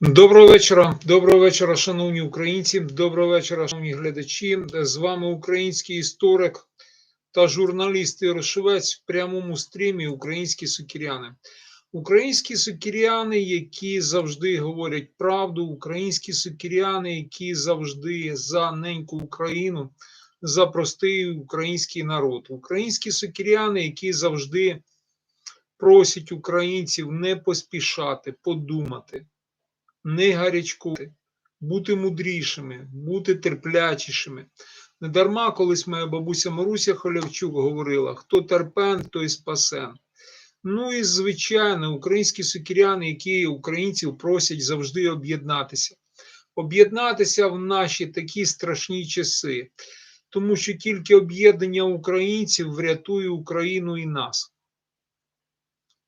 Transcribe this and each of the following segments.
Доброго вечора, доброго вечора, шановні українці. Доброго вечора, шановні глядачі. З вами український історик та журналіст Ірошевець в прямому стрімі Українські сукіряни. Українські сукіряни, які завжди говорять правду, українські сукіряни, які завжди за неньку Україну, за простий український народ. Українські сукіряни, які завжди просять українців не поспішати, подумати не гарячкувати, бути мудрішими, бути терплячішими. Недарма колись моя бабуся Маруся Холявчук говорила: хто терпен, той спасен. Ну і звичайно, українські сукіряни, які українців просять завжди об'єднатися, об'єднатися в наші такі страшні часи, тому що тільки об'єднання українців врятує Україну і нас.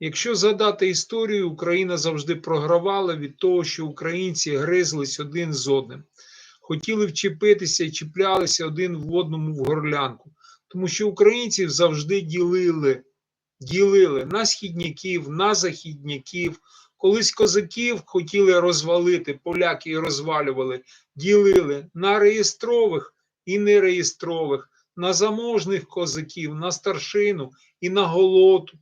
Якщо згадати історію, Україна завжди програвала від того, що українці гризлись один з одним, хотіли вчепитися і чіплялися один в одному в горлянку, тому що українців завжди ділили, ділили на східняків, на західняків. Колись козаків хотіли розвалити, поляки розвалювали, ділили на реєстрових і нереєстрових, на заможних козаків, на старшину і на голоту.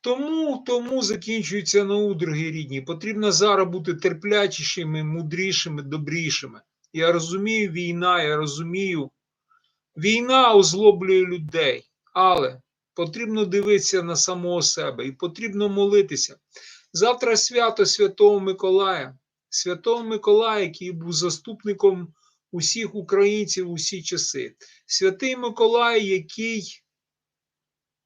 Тому тому закінчуються наудруги рідні. Потрібно зараз бути терплячішими, мудрішими, добрішими. Я розумію, війна, я розумію, війна озлоблює людей, але потрібно дивитися на самого себе і потрібно молитися. Завтра свято Святого Миколая, Святого Миколая, який був заступником усіх українців усі часи. Святий Миколай, який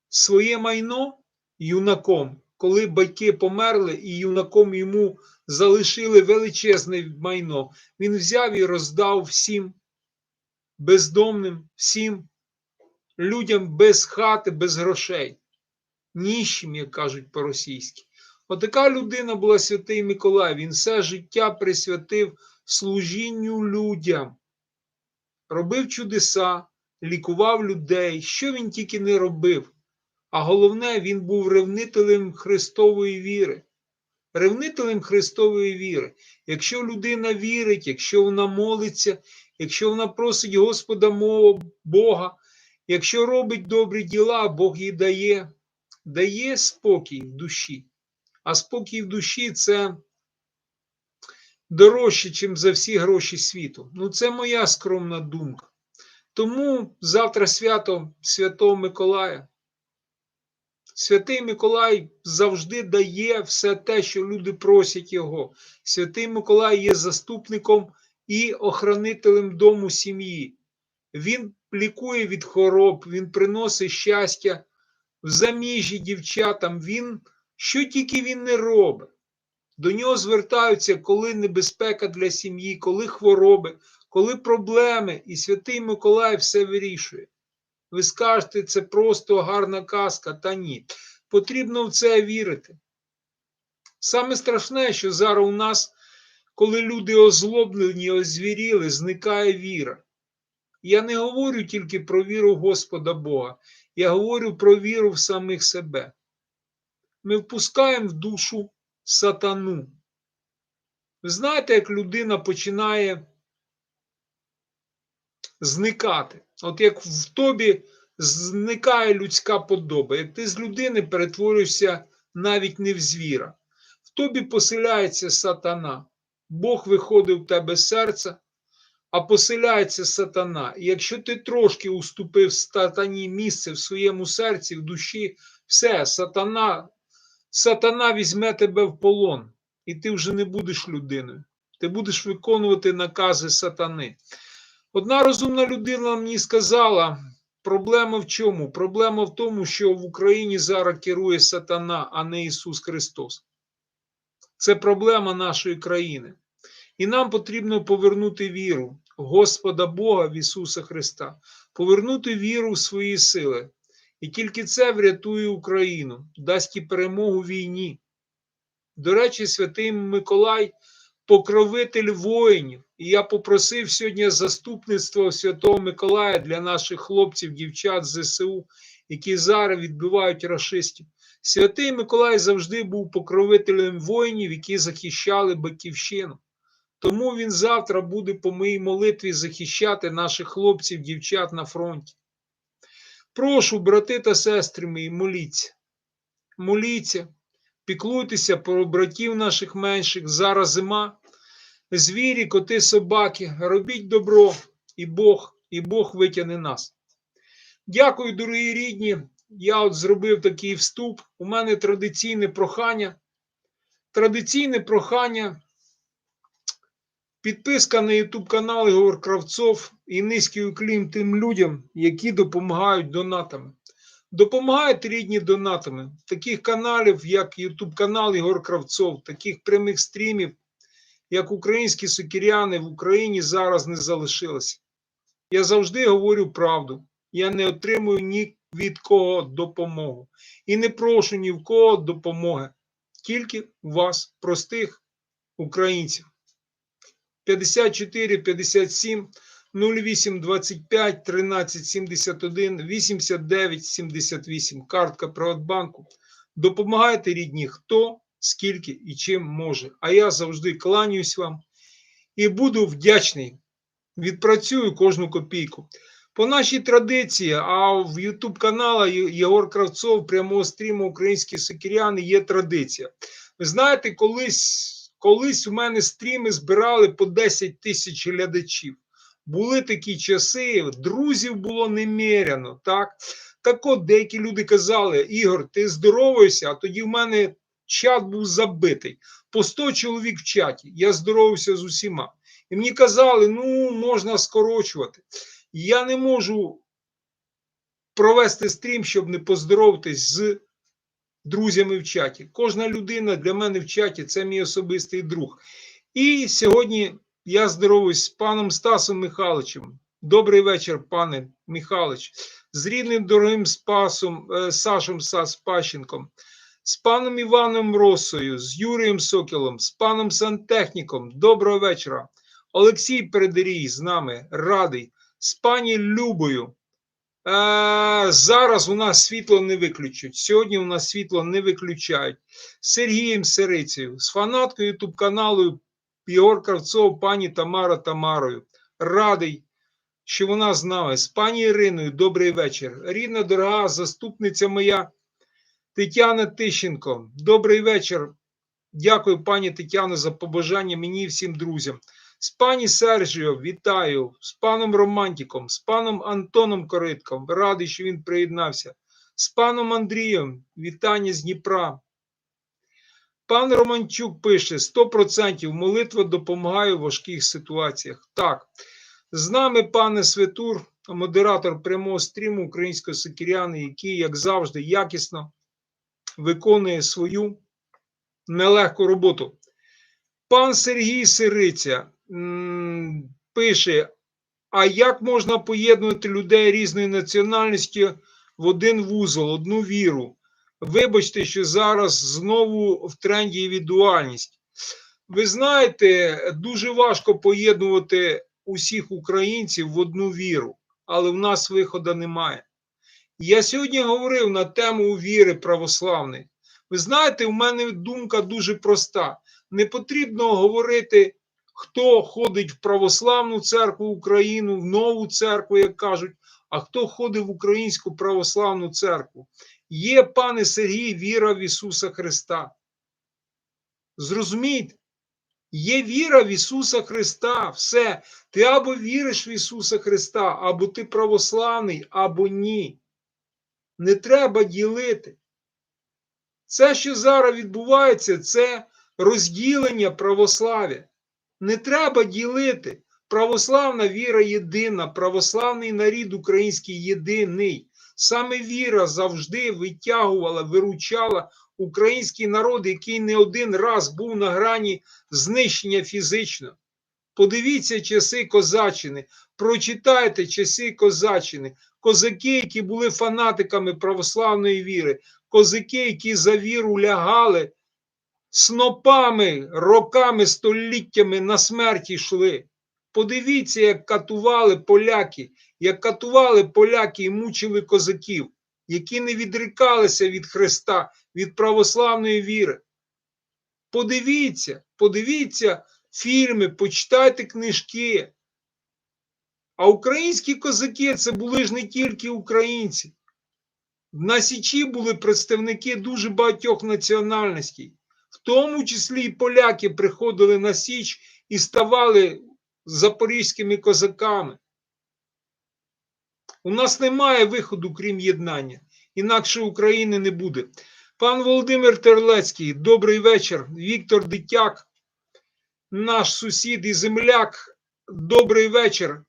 своє майно юнаком, коли батьки померли, і юнаком йому залишили величезне майно, він взяв і роздав всім бездомним, всім людям без хати, без грошей, ніщим, як кажуть по-російськи. Отака людина була святий Миколай. Він все життя присвятив служінню людям, робив чудеса, лікував людей. Що він тільки не робив. А головне, він був ревнителем Христової віри. Ревнителем Христової віри. Якщо людина вірить, якщо вона молиться, якщо вона просить Господа мова Бога, якщо робить добрі діла, Бог їй дає, дає спокій в душі. А спокій в душі це дорожче, ніж за всі гроші світу. Ну, це моя скромна думка. Тому завтра свято Святого Миколая. Святий Миколай завжди дає все те, що люди просять його. Святий Миколай є заступником і охранителем дому сім'ї. Він лікує від хвороб, він приносить щастя в заміжжі дівчатам. Він, Що тільки він не робить. До нього звертаються, коли небезпека для сім'ї, коли хвороби, коли проблеми, і святий Миколай все вирішує. Ви скажете, це просто гарна казка, та ні. Потрібно в це вірити. Саме страшне, що зараз у нас, коли люди озлоблені, озвіріли, зникає віра. Я не говорю тільки про віру Господа Бога, я говорю про віру в самих себе. Ми впускаємо в душу сатану. Ви знаєте, як людина починає зникати. От як в тобі зникає людська подоба, як ти з людини перетворюєшся навіть не в звіра, в тобі поселяється сатана. Бог виходить в тебе з серця, а поселяється сатана. І якщо ти трошки уступив сатані місце в своєму серці, в душі, все, сатана, сатана візьме тебе в полон, і ти вже не будеш людиною. Ти будеш виконувати накази сатани. Одна розумна людина мені сказала: проблема в чому? Проблема в тому, що в Україні зараз керує сатана, а не Ісус Христос. Це проблема нашої країни. І нам потрібно повернути віру Господа Бога в Ісуса Христа, повернути віру в свої сили. І тільки це врятує Україну, дасть і перемогу війні. До речі, святий Миколай покровитель воїнів. І я попросив сьогодні заступництво Святого Миколая для наших хлопців, дівчат ЗСУ, які зараз відбивають рашистів. Святий Миколай завжди був покровителем воїнів, які захищали батьківщину. Тому він завтра буде по моїй молитві захищати наших хлопців, дівчат на фронті. Прошу, брати та сестри мої, моліться. Моліться, піклуйтеся про братів наших менших. Зараз зима. Звірі, коти, собаки, робіть добро, і Бог, і Бог витягне нас. Дякую, дорогі рідні. Я от зробив такий вступ. У мене традиційне прохання. Традиційне прохання. Підписка на YouTube канал Ігор Кравцов і низький уклін тим людям, які допомагають донатами. Допомагають рідні донатами. Таких каналів, як YouTube канал Ігор Кравцов, таких прямих стрімів, як українські сокіряни в Україні зараз не залишилося. Я завжди говорю правду. Я не отримую ні від кого допомогу. І не прошу ні в кого допомоги. Тільки у вас, простих українців. 54 57 08 25 13 71 89 78. Картка Приватбанку. Допомагайте рідні, хто, скільки і чим може. А я завжди кланяюсь вам і буду вдячний. Відпрацюю кожну копійку. По нашій традиції, а в YouTube канала Єгор Кравцов прямого стріму Українські сокіряни є традиція. Ви знаєте, колись. Колись у мене стріми збирали по 10 тисяч глядачів. Були такі часи, друзів було немеряно. Так так от деякі люди казали: Ігор, ти здоровуєшся, а тоді в мене чат був забитий. По 100 чоловік в чаті. Я здоровався з усіма. І мені казали, ну, можна скорочувати. Я не можу провести стрім, щоб не поздоровитись з друзями в чаті. Кожна людина для мене в чаті це мій особистий друг. І сьогодні я здоровуюсь з паном Стасом Михайловичем. Добрий вечір, пане Михайлович, з рідним дорогим Спасом, е, Сашем Сас з паном Іваном Росою, з Юрієм Сокілом, з паном Сантехніком. Доброго вечора. Олексій Передерій з нами радий, з пані Любою. А, зараз у нас світло не виключать. Сьогодні у нас світло не виключають. З Сергієм Сирицею, з фанаткою ютуб каналу Єгор Кравцов, пані Тамара Тамарою. Радий, що вона з нами. З пані Іриною, добрий вечір. Рідна, дорога заступниця моя Тетяна Тищенко. Добрий вечір. Дякую, пані Тетяно, за побажання мені і всім друзям. З пані Сержіо вітаю, з паном Романтиком, з паном Антоном Коритком. Радий, що він приєднався. З паном Андрієм, вітання з Дніпра. Пан Романчук пише: 100% молитва допомагає у важких ситуаціях. Так, з нами, пане Светур, модератор прямого стріму українського сокіряни, який, як завжди, якісно виконує свою нелегку роботу. Пан Сергій Сириця пише: а як можна поєднувати людей різної національності в один вузол, одну віру? Вибачте, що зараз знову в тренді індивідуальність. Ви знаєте, дуже важко поєднувати усіх українців в одну віру, але в нас виходу немає. Я сьогодні говорив на тему віри православної. Ви знаєте, у мене думка дуже проста. Не потрібно говорити хто ходить в православну церкву Україну, в нову церкву, як кажуть, а хто ходить в Українську православну церкву. Є, пане Сергій, віра в Ісуса Христа. Зрозумійте, є віра в Ісуса Христа. Все. Ти або віриш в Ісуса Христа, або ти православний, або ні. Не треба ділити. Це, що зараз відбувається, це розділення православ'я. Не треба ділити. Православна віра єдина, православний нарід український єдиний. Саме віра завжди витягувала, виручала український народ, який не один раз був на грані знищення фізично. Подивіться часи козаччини, прочитайте часи козаччини, козаки, які були фанатиками православної віри, козаки, які за віру лягали снопами, роками, століттями на смерть йшли. Подивіться, як катували поляки, як катували поляки і мучили козаків, які не відрікалися від Христа, від православної віри. Подивіться, подивіться фільми, почитайте книжки. А українські козаки це були ж не тільки українці. На Січі були представники дуже багатьох національностей, тому числі і поляки приходили на Січ і ставали запорізькими козаками. У нас немає виходу, крім єднання, інакше України не буде. Пан Володимир Терлецький, добрий вечір. Віктор Дитяк, наш сусід і земляк, добрий вечір.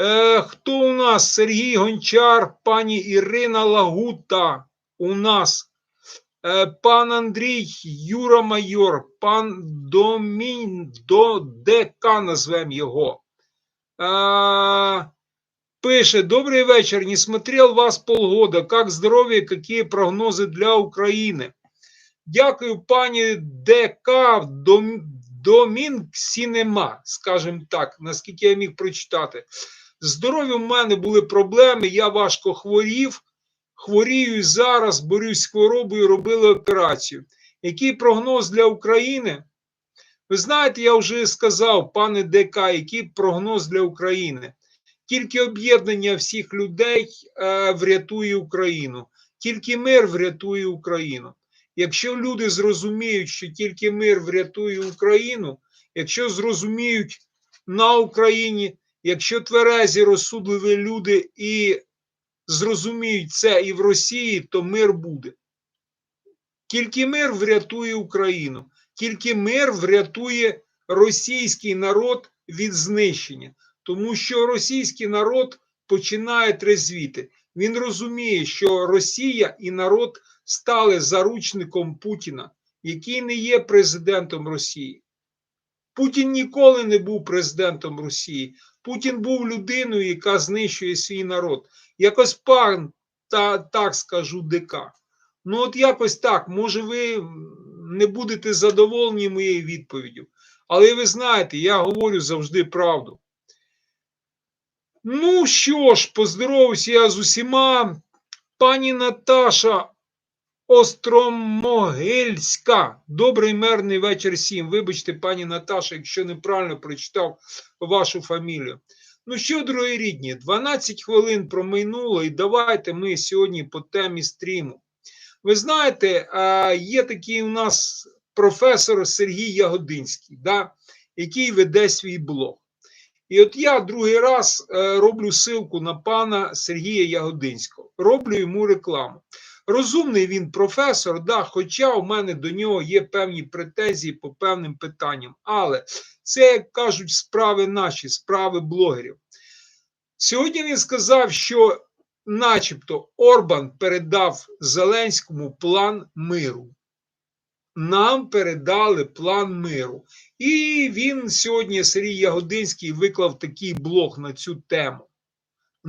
Е, хто у нас? Сергій Гончар, пані Ірина Лагута у нас, пан Андрій, Юра Майор, пан Домін, до ДК назвем його. Е, пише, добрий вечер, не смотрел вас полгода, как здоровье, какие прогнозы для України? Дякую, пані ДК, Дом, Домін Сінема, скажімо так, наскільки я міг прочитати. Здоров'ям в мене були проблеми, я важко хворів, хворію і зараз, борюсь з хворобою, робили операцію. Який прогноз для України? Ви знаєте, я вже сказав, пане ДК, який прогноз для України? Тільки об'єднання всіх людей е, врятує Україну, тільки мир врятує Україну. Якщо люди зрозуміють, що тільки мир врятує Україну, якщо зрозуміють на Україні, якщо тверезі розсудливі люди і зрозуміють це і в Росії, то мир буде. Тільки мир врятує Україну, тільки мир врятує російський народ від знищення, тому що російський народ починає трезвіти. Він розуміє, що Росія і народ стали заручником Путіна, який не є президентом Росії. Путін ніколи не був президентом Росії. Путін був людиною, яка знищує свій народ. Якось пан, та, так скажу, ДК. Ну, от якось так. Може, ви не будете задоволені моєю відповіддю. Але ви знаєте, я говорю завжди правду. Ну що ж, поздоровуюся я з усіма. Пані Наташа Остромогильська. Добрий мирний вечір всім. Вибачте, пані Наташа, якщо неправильно прочитав вашу фамілію. Ну що, дорогі рідні, 12 хвилин промайнуло, і давайте ми сьогодні по темі стріму. Ви знаєте, є такий у нас професор Сергій Ягодинський, да, який веде свій блог. І от я другий раз е, роблю ссылку на пана Сергія Ягодинського, роблю йому рекламу. Розумний він професор, да, хоча у мене до нього є певні претензії по певним питанням. Але це, як кажуть, справи наші, справи блогерів. Сьогодні він сказав, що, начебто, Орбан передав Зеленському план миру. Нам передали план миру. І він сьогодні, Сергій Ягодинський, виклав такий блог на цю тему.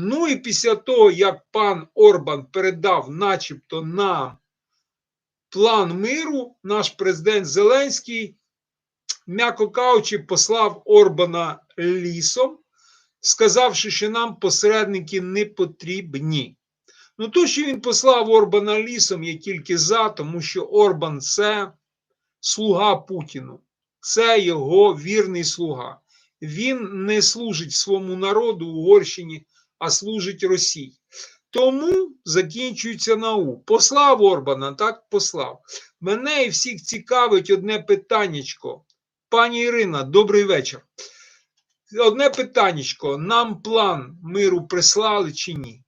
Ну і після того, як пан Орбан передав, начебто, нам план миру, наш президент Зеленський, м'яко кажучи, послав Орбана лісом, сказавши, що нам посередники не потрібні. Ну, то, що він послав Орбана лісом, я тільки за, тому що Орбан це слуга Путіну, це його вірний слуга. Він не служить своєму народу в Угорщині а служить Росії. Тому закінчується наук. Послав Орбана, так послав. Мене і всіх цікавить одне питаннячко. Пані Ірина, добрий вечір. Одне питаннячко. Нам план миру прислали чи ні?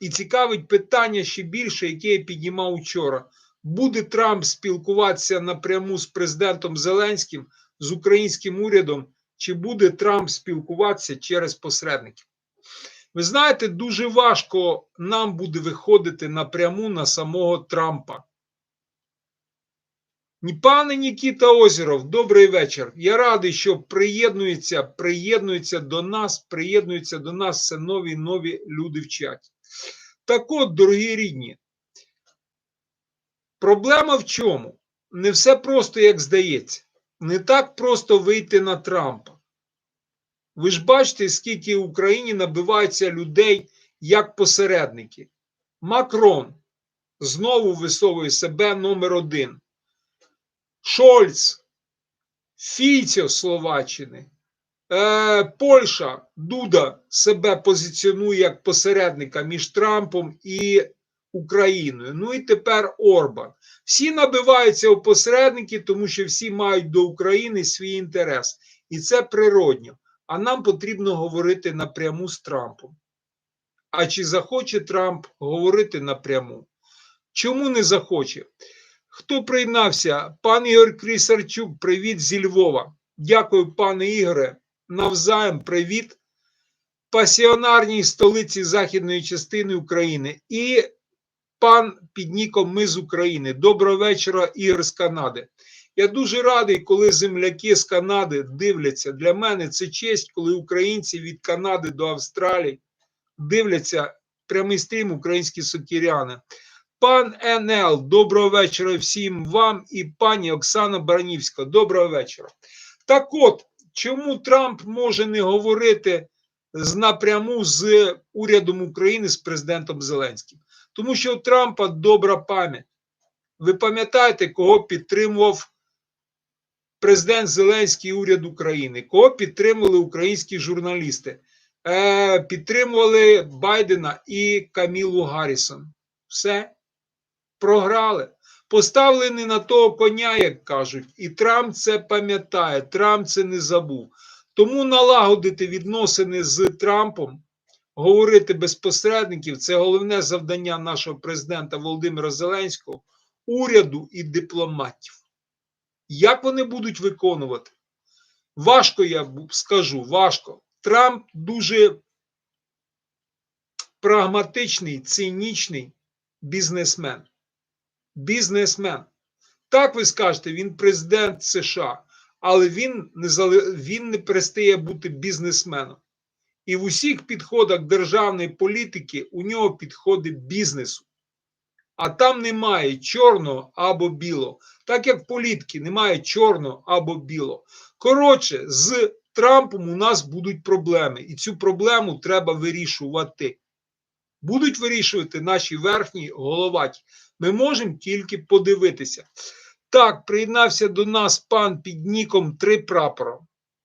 І цікавить питання ще більше, яке я піднімав вчора. Буде Трамп спілкуватися напряму з президентом Зеленським, з українським урядом, чи буде Трамп спілкуватися через посередників? Ви знаєте, дуже важко нам буде виходити напряму на самого Трампа. Пане Нікіта Озеров, добрий вечір. Я радий, що приєднується, приєднується до нас, приєднуються до нас все нові нові люди в чаті. Так от, дорогі рідні, проблема в чому? не все просто, як здається. Не так просто вийти на Трампа. Ви ж бачите, скільки в Україні набивається людей як посередники. Макрон знову висовує себе номер один. Шольц, Фіцьо Словаччини, е, Польща, Дуда себе позиціонує як посередника між Трампом і Україною. Ну і тепер Орбан. Всі набиваються у посередники, тому що всі мають до України свій інтерес. І це природньо. А нам потрібно говорити напряму з Трампом. А чи захоче Трамп говорити напряму? Чому не захоче? Хто приєднався? Пан Ігор Крісарчук, привіт зі Львова. Дякую, пане Ігоре. Навзаєм привіт. Пасіонарній столиці західної частини України. І пан під ніком Ми з України. Доброго вечора, Ігор з Канади. Я дуже радий, коли земляки з Канади дивляться. Для мене це честь, коли українці від Канади до Австралії дивляться прямий стрім українські сокіряни. Пан НЛ, доброго вечора всім вам і пані Оксана Баранівська. Доброго вечора. Так от, чому Трамп може не говорити напряму з урядом України з президентом Зеленським? Тому що у Трампа добра пам'ять. Ви пам'ятаєте, кого підтримував президент Зеленський і уряд України, кого підтримували українські журналісти? Е, Підтримували Байдена і Камілу Гаррісон. Все програли. Поставили не на того коня, як кажуть, і Трамп це пам'ятає, Трамп це не забув. Тому налагодити відносини з Трампом, говорити без посередників це головне завдання нашого президента Володимира Зеленського, уряду і дипломатів. Як вони будуть виконувати? Важко, я скажу, важко. Трамп дуже прагматичний, цинічний бізнесмен. Бізнесмен. Так ви скажете, він президент США, але він не, він не перестає бути бізнесменом. І в усіх підходах державної політики у нього підходи бізнесу. А там немає чорного або білого. Так як в політики немає чорного або білого. Коротше, з Трампом у нас будуть проблеми, і цю проблему треба вирішувати. Будуть вирішувати наші верхні головаті. Ми можемо тільки подивитися. Так, приєднався до нас пан під ніком три прапора.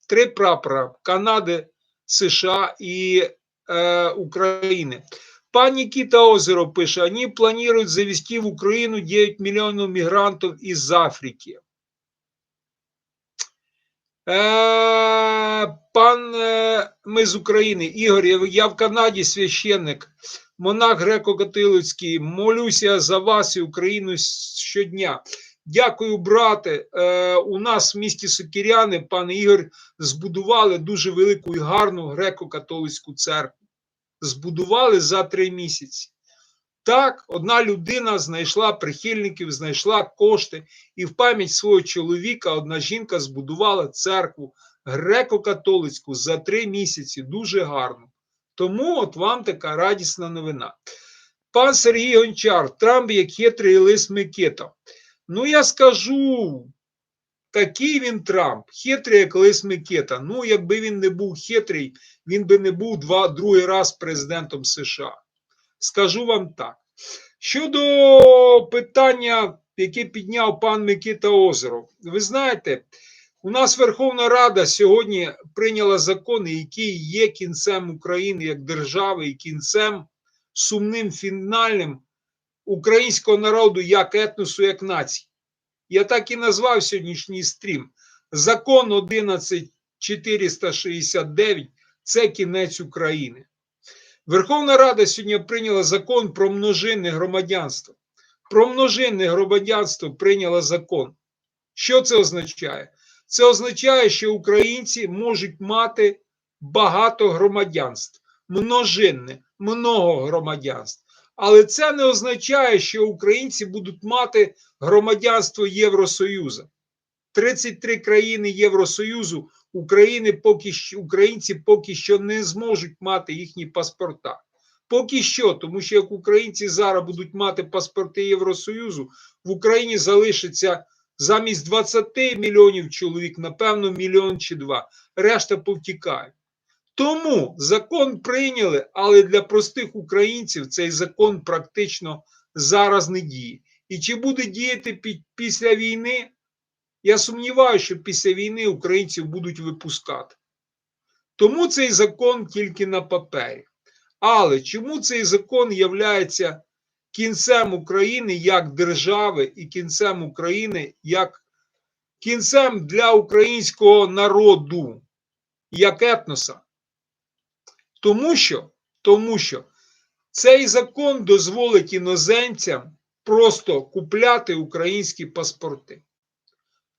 Три прапора Канади, США і е, України. Пан Нікіта Озеро пише: вони планують завести в Україну 9 мільйонів мігрантів із Африки. Е, пан е, ми з України, Ігор, я, в Канаді священник, монах греко-католицький, молюся за вас і Україну щодня. Дякую, брате. Е, у нас в місті Сокіряни, пан Ігор, збудували дуже велику і гарну греко-католицьку церкву. Збудували за три місяці. Так, одна людина знайшла прихильників, знайшла кошти, і в пам'ять свого чоловіка одна жінка збудувала церкву греко-католицьку за три місяці. Дуже гарно. Тому от вам така радісна новина. Пан Сергій Гончар, Трамп як хитрий лис Микита. Ну, я скажу, такий він Трамп, хитрий, як лис Микита. Ну, якби він не був хитрий, він би не був два, другий раз президентом США. Скажу вам так. Щодо питання, яке підняв пан Микита Озеров, ви знаєте, у нас Верховна Рада сьогодні прийняла закони, які є кінцем України як держави і кінцем сумним фінальним українського народу як етносу, як нації. Я так і назвав сьогоднішній стрім. Закон 11469 це кінець України. Верховна Рада сьогодні прийняла закон про множинне громадянство. Про множинне громадянство прийняла закон. Що це означає? Це означає, що українці можуть мати багато громадянств, множинне, много громадянств. Але це не означає, що українці будуть мати громадянство Євросоюзу. 33 країни Євросоюзу України поки що, українці поки що не зможуть мати їхні паспорта. Поки що, тому що як українці зараз будуть мати паспорти Євросоюзу, в Україні залишиться Замість 20 мільйонів чоловік, напевно, мільйон чи два. Решта повтікають. Тому закон прийняли, але для простих українців цей закон практично зараз не діє. І чи буде діяти пі- після війни? Я сумніваюся, що після війни українців будуть випускати. Тому цей закон тільки на папері. Але чому цей закон являється кінцем України як держави і кінцем України як кінцем для українського народу, як етноса? Тому що, тому що цей закон дозволить іноземцям просто купляти українські паспорти.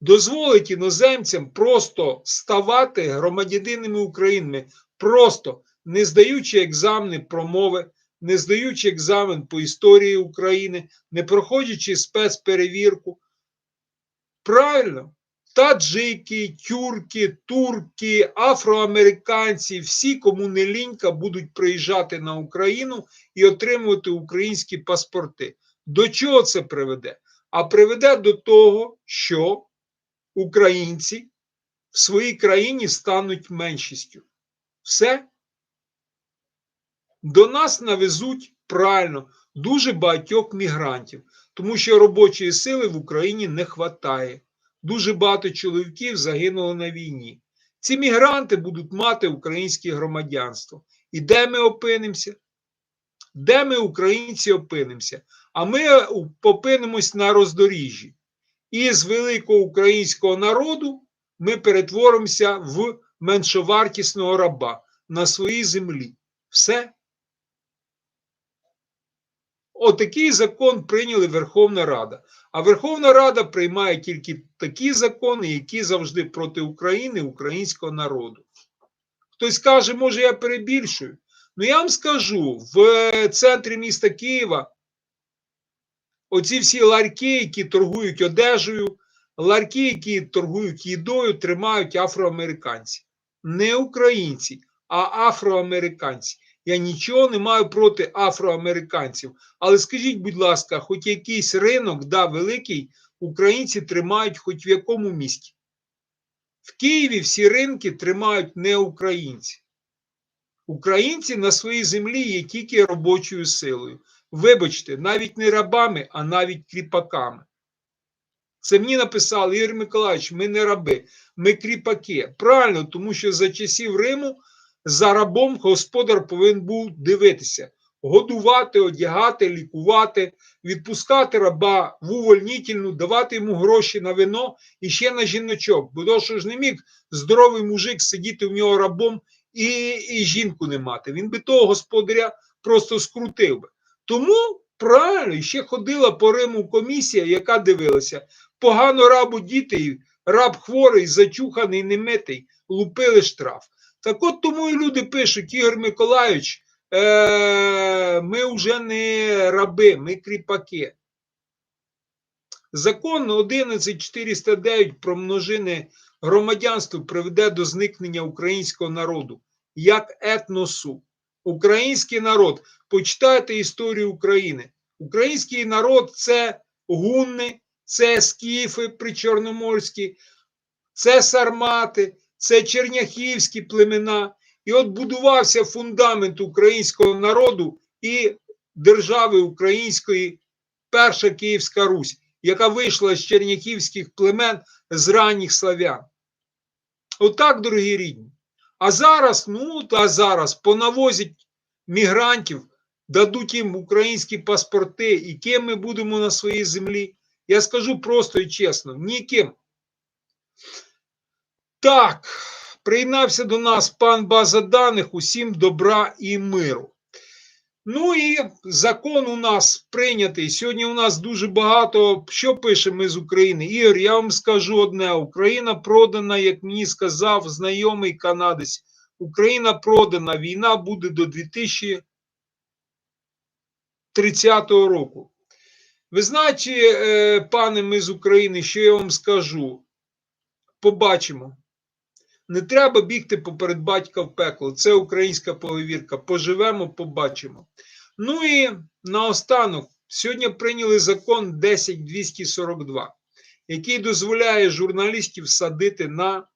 Дозволить іноземцям просто ставати громадянинами України, просто не здаючи екзамени про мови, не здаючи екзамен по історії України, не проходячи спецперевірку. Правильно, таджики, тюрки, турки, афроамериканці, всі, кому не лінька, будуть приїжджати на Україну і отримувати українські паспорти. До чого це приведе? А приведе до того, що українці в своїй країні стануть меншістю. Все. До нас навезуть правильно дуже багатьох мігрантів, тому що робочої сили в Україні не вистачає. Дуже багато чоловіків загинуло на війні. Ці мігранти будуть мати українське громадянство. І де ми опинимося? Де ми, українці, опинимося? А ми опинимось на роздоріжжі. І з великого українського народу ми перетворимося в меншовартісного раба на своїй землі. Все. Отакий закон прийняли Верховна Рада. А Верховна Рада приймає тільки такі закони, які завжди проти України, українського народу. Хтось каже, може, я перебільшую. Ну я вам скажу: в центрі міста Києва оці всі ларьки, які торгують одежею, ларьки, які торгують їдою, тримають афроамериканці. Не українці, а афроамериканці. Я нічого не маю проти афроамериканців. Але скажіть, будь ласка, хоч якийсь ринок, да, великий, українці тримають хоч в якому місті? В Києві всі ринки тримають не українці. Українці на своїй землі є тільки робочою силою. Вибачте, навіть не рабами, а навіть кріпаками. Це мені написали Ігор Миколаївич, ми не раби, ми кріпаки. Правильно, тому що за часів Риму за рабом господар повинен був дивитися, годувати, одягати, лікувати, відпускати раба в увольнительну, давати йому гроші на вино і ще на жіночок. Бо то, що ж не міг здоровий мужик сидіти в нього рабом і, і жінку не мати. Він би того господаря просто скрутив би. Тому правильно ще ходила по Риму комісія, яка дивилася, погано рабу діти, раб хворий, зачуханий, немитий, лупили штраф. Так от тому і люди пишуть, Ігор Миколайович, е- ми вже не раби, ми кріпаки. Закон 11409 про множини громадянства приведе до зникнення українського народу як етносу. Український народ, почитайте історію України. Український народ це гунни, це скіфи причорноморські, це сармати, це черняхівські племена. І от будувався фундамент українського народу і держави української, перша Київська Русь, яка вийшла з черняхівських племен з ранніх славян. Отак, дорогі рідні. А зараз, ну, а зараз понавозять мігрантів, дадуть їм українські паспорти, і ким ми будемо на своїй землі. Я скажу просто і чесно: ніким. Так, приєднався до нас пан база даних, усім добра і миру. Ну і закон у нас прийнятий. Сьогодні у нас дуже багато. Що пишемо ми з України? Ігор, я вам скажу одне: Україна продана, як мені сказав знайомий канадець. Україна продана, війна буде до 2030 року. Ви знаєте, е, пане, ми з України, що я вам скажу? Побачимо. Не треба бігти поперед батька в пекло. Це українська повірка. Поживемо, побачимо. Ну і наостанок, сьогодні прийняли закон 10242, який дозволяє журналістів садити на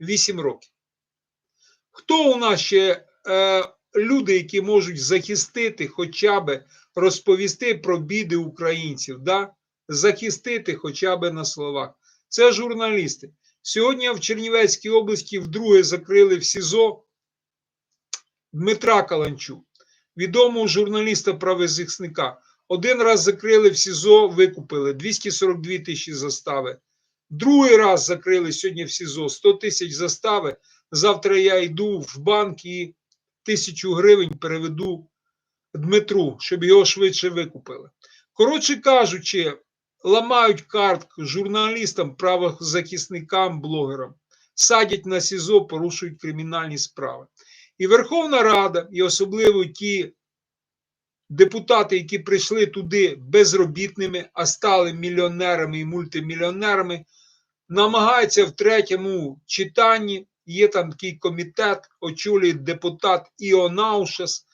8 років. Хто у нас ще е, люди, які можуть захистити, хоча б розповісти про біди українців, да? захистити хоча б на словах? Це журналісти. Сьогодні в Чернівецькій області вдруге закрили в СІЗО Дмитра Каланчу, відомого журналіста правозахисника. Один раз закрили в СІЗО, викупили 242 тисячі застави. Другий раз закрили сьогодні в СІЗО 100 тисяч застави. Завтра я йду в банк і тисячу гривень переведу Дмитру, щоб його швидше викупили. Коротше кажучи, ламають картку журналістам, правозахисникам, блогерам, садять на СІЗО, порушують кримінальні справи. І Верховна Рада, і особливо ті депутати, які прийшли туди безробітними, а стали мільйонерами і мультимільйонерами, намагаються в третьому читанні. Є там такий комітет, очолює депутат Іонаушас,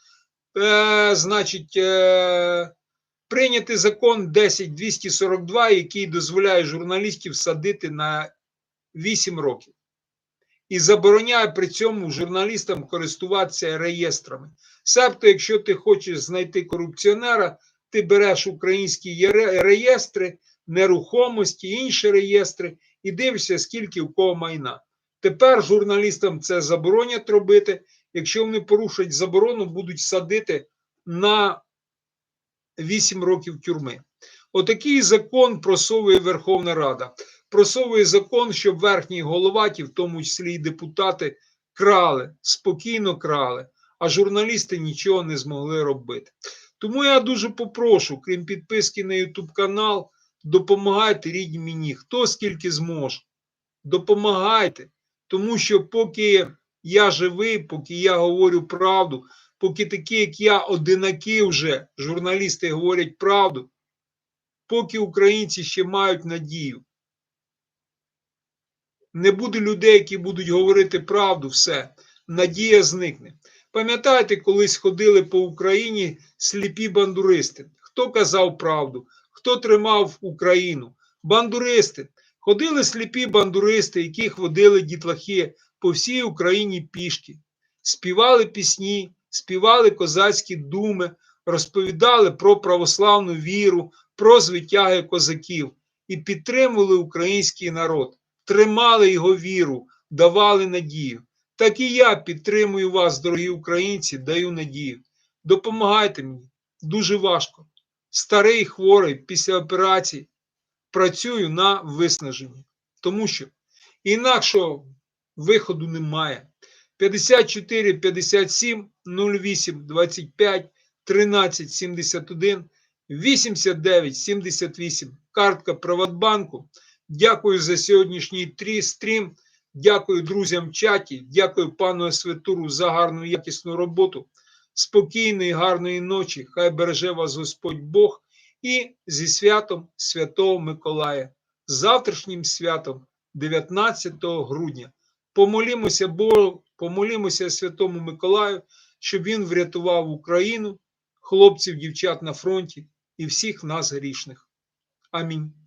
е, значить, е, прийняти закон 10242, який дозволяє журналістів садити на 8 років. І забороняє при цьому журналістам користуватися реєстрами. Себто, якщо ти хочеш знайти корупціонера, ти береш українські реєстри, нерухомості, інші реєстри і дивишся, скільки в кого майна. Тепер журналістам це заборонять робити. Якщо вони порушать заборону, будуть садити на 8 років тюрми. Отакий закон просовує Верховна Рада. Просовує закон, щоб верхні головаті, в тому числі і депутати, крали, спокійно крали, а журналісти нічого не змогли робити. Тому я дуже попрошу, крім підписки на YouTube канал, допомагайте рідні мені, хто скільки зможе. Допомагайте, тому що поки я живий, поки я говорю правду, поки такі, як я, одинаки вже журналісти говорять правду, поки українці ще мають надію. Не буде людей, які будуть говорити правду, все, надія зникне. Пам'ятаєте, колись ходили по Україні сліпі бандуристи? Хто казав правду? Хто тримав Україну? Бандуристи. Ходили сліпі бандуристи, яких водили дітлахи по всій Україні пішки, співали пісні, співали козацькі думи, розповідали про православну віру, про звитяги козаків і підтримували український народ, тримали його віру, давали надію. Так і я підтримую вас, дорогі українці, даю надію. Допомагайте мені. Дуже важко. Старий хворий після операції працюю на виснаженні, тому що інакшого виходу немає. 54 57 08 25 13 71 89 78. Картка Приватбанку. Дякую за сьогоднішній трі- стрім. Дякую друзям в чаті. Дякую пану Светуру за гарну якісну роботу. Спокійної, гарної ночі. Хай береже вас Господь Бог і зі святом Святого Миколая, завтрашнім святом, 19 грудня. Помолімося Богу, помолімося Святому Миколаю, щоб він врятував Україну, хлопців, дівчат на фронті і всіх нас грішних. Амінь.